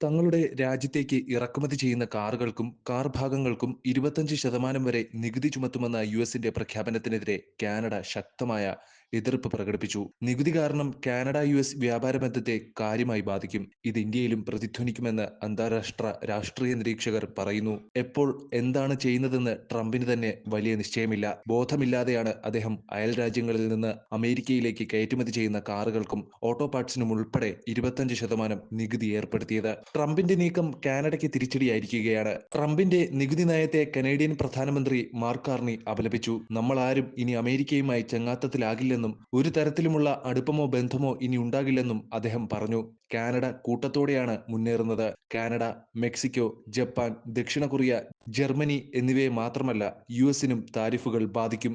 തങ്ങളുടെ രാജ്യത്തേക്ക് ഇറക്കുമതി ചെയ്യുന്ന കാറുകൾക്കും കാർ ഭാഗങ്ങൾക്കും ഇരുപത്തഞ്ച് ശതമാനം വരെ നികുതി ചുമത്തുമെന്ന യു എസിന്റെ പ്രഖ്യാപനത്തിനെതിരെ കാനഡ ശക്തമായ എതിർപ്പ് പ്രകടിപ്പിച്ചു. നികുതി കാരണം കാനഡ യു എസ് വ്യാപാര ബന്ധത്തെ കാര്യമായി ബാധിക്കും. ഇത് ഇന്ത്യയിലും പ്രതിധ്വനിക്കുമെന്ന് അന്താരാഷ്ട്ര രാഷ്ട്രീയ നിരീക്ഷകർ പറയുന്നു. എപ്പോൾ എന്താണ് ചെയ്യുന്നതെന്ന് ട്രംപിന് തന്നെ വലിയ നിശ്ചയമില്ല. ബോധമില്ലാതെയാണ് അദ്ദേഹം അയൽ രാജ്യങ്ങളിൽ നിന്ന് അമേരിക്കയിലേക്ക് കയറ്റുമതി ചെയ്യുന്ന കാറുകൾക്കും ഓട്ടോ പാർട്സിനും ഉൾപ്പെടെ ഇരുപത്തഞ്ച് ശതമാനം നികുതി ഏർപ്പെടുത്തിയത്. ട്രംപിന്റെ നീക്കം കാനഡയ്ക്ക് തിരിച്ചടിയായിരിക്കുകയാണ്. ട്രംപിന്റെ നികുതി നയത്തെ കനേഡിയൻ പ്രധാനമന്ത്രി മാർക്കാർണി അപലപിച്ചു. നമ്മൾ ആരും ഇനി അമേരിക്കയുമായി ചങ്ങാത്തത്തിലാകില്ലെന്നും ഒരു തരത്തിലുമുള്ള അടുപ്പമോ ബന്ധമോ ഇനി ഉണ്ടാകില്ലെന്നും അദ്ദേഹം പറഞ്ഞു. കാനഡ കൂട്ടത്തോടെയാണ് മുന്നേറുന്നത്. കാനഡ മെക്സിക്കോ ജപ്പാൻ ദക്ഷിണ കൊറിയ ജർമ്മനി എന്നിവയെ മാത്രമല്ല യു എസിനും താരിഫുകൾ ബാധിക്കും.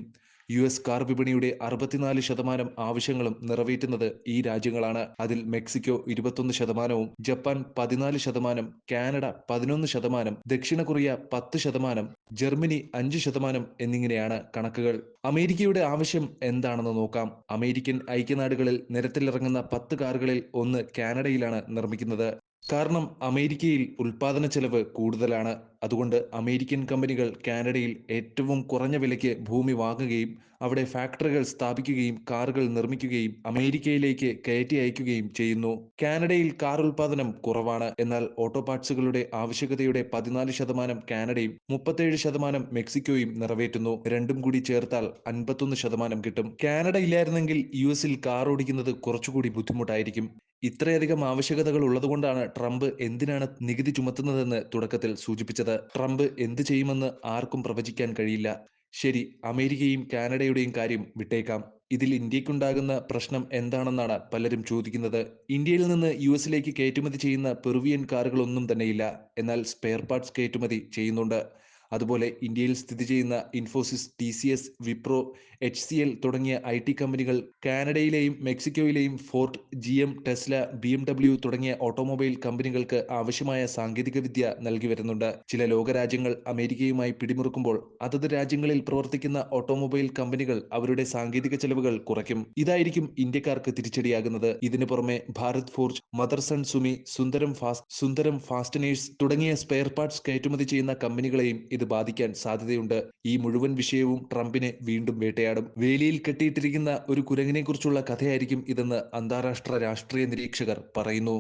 യു എസ് കാർ വിപണിയുടെ അറുപത്തിനാല് ശതമാനം ആവശ്യങ്ങളും നിറവേറ്റുന്നത് ഈ രാജ്യങ്ങളാണ്. അതിൽ മെക്സിക്കോ ഇരുപത്തൊന്ന് ശതമാനവും ജപ്പാൻ പതിനാല് ശതമാനം കാനഡ പതിനൊന്ന് ശതമാനം ദക്ഷിണ കൊറിയ പത്ത് ശതമാനം ജർമ്മനി അഞ്ച് ശതമാനം എന്നിങ്ങനെയാണ് കണക്കുകൾ. അമേരിക്കയുടെ ആവശ്യം എന്താണെന്ന് നോക്കാം. അമേരിക്കൻ ഐക്യനാടുകളിൽ നിരത്തിലിറങ്ങുന്ന പത്ത് കാറുകളിൽ ഒന്ന് കാനഡയിലാണ് നിർമ്മിക്കുന്നത്. കാരണം അമേരിക്കയിൽ ഉൽപാദന ചെലവ് കൂടുതലാണ്. അതുകൊണ്ട് അമേരിക്കൻ കമ്പനികൾ കാനഡയിൽ ഏറ്റവും കുറഞ്ഞ വിലയ്ക്ക് ഭൂമി വാങ്ങുകയും അവിടെ ഫാക്ടറികൾ സ്ഥാപിക്കുകയും കാറുകൾ നിർമ്മിക്കുകയും അമേരിക്കയിലേക്ക് കയറ്റി അയക്കുകയും ചെയ്യുന്നു. കാനഡയിൽ കാർ ഉൽപാദനം കുറവാണ്. എന്നാൽ ഓട്ടോ പാർട്സുകളുടെ ആവശ്യകതയുടെ പതിനാല് ശതമാനം കാനഡയും മുപ്പത്തേഴ് ശതമാനം മെക്സിക്കോയും നിറവേറ്റുന്നു. രണ്ടും കൂടി ചേർത്താൽ അൻപത്തൊന്ന് ശതമാനം കിട്ടും. കാനഡ ഇല്ലായിരുന്നെങ്കിൽ യു എസിൽ കാർ ഓടിക്കുന്നത് കുറച്ചുകൂടി ബുദ്ധിമുട്ടായിരിക്കും. ഇത്രയധികം ആവശ്യകതകൾ ഉള്ളതുകൊണ്ടാണ് ട്രംപ് എന്തിനാണ് നികുതി ചുമത്തുന്നതെന്ന് തുടക്കത്തിൽ സൂചിപ്പിച്ചത്. ട്രംപ് എന്ത് ചെയ്യുമെന്ന് ആർക്കും പ്രവചിക്കാൻ കഴിയില്ല. ശരി അമേരിക്കയും കാനഡയുടെയും കാര്യം വിട്ടേക്കാം. ഇതിൽ ഇന്ത്യക്കുണ്ടാകുന്ന പ്രശ്നം എന്താണെന്നാണ് പലരും ചോദിക്കുന്നത്. ഇന്ത്യയിൽ നിന്ന് യു എസിലേക്ക് കയറ്റുമതി ചെയ്യുന്ന പെറുവിയൻ കാറുകളൊന്നും തന്നെയില്ല. എന്നാൽ സ്പെയർ പാർട്സ് കയറ്റുമതി ചെയ്യുന്നുണ്ട്. അതുപോലെ ഇന്ത്യയിൽ സ്ഥിതി ചെയ്യുന്ന Infosys T C S Wipro H C L തുടങ്ങിയ ഐ ടി കമ്പനികൾ കാനഡയിലെയും മെക്സിക്കോയിലെയും Ford G M Tesla B M W തുടങ്ങിയ ഓട്ടോമൊബൈൽ കമ്പനികൾക്ക് ആവശ്യമായ സാങ്കേതിക വിദ്യ നൽകി വരുന്നുണ്ട്. ചില ലോകരാജ്യങ്ങൾ അമേരിക്കയുമായി പിടിമുറുക്കുമ്പോൾ അതത് രാജ്യങ്ങളിൽ പ്രവർത്തിക്കുന്ന ഓട്ടോമൊബൈൽ കമ്പനികൾ അവരുടെ സാങ്കേതിക ചെലവുകൾ കുറയ്ക്കും. ഇതായിരിക്കും ഇന്ത്യക്കാർക്ക് തിരിച്ചടിയാകുന്നത്. ഇതിനു പുറമെ Bharat Forge Motherson Sumi Sundaram Fast Sundaram Fasteners തുടങ്ങിയ സ്പെയർ പാർട്സ് കയറ്റുമതി ചെയ്യുന്ന കമ്പനികളെയും ഇത് ബാധിക്കാൻ സാധ്യതയുണ്ട്. ഈ മുഴുവൻ വിഷയവും ട്രംപിനെ വീണ്ടും വേട്ടയാടും. വേലിയിൽ കെട്ടിയിട്ടിരിക്കുന്ന ഒരു കുരങ്ങിനെ കുറിച്ചുള്ള കഥയായിരിക്കും ഇതെന്ന് അന്താരാഷ്ട്ര രാഷ്ട്രീയ നിരീക്ഷകർ പറയുന്നു.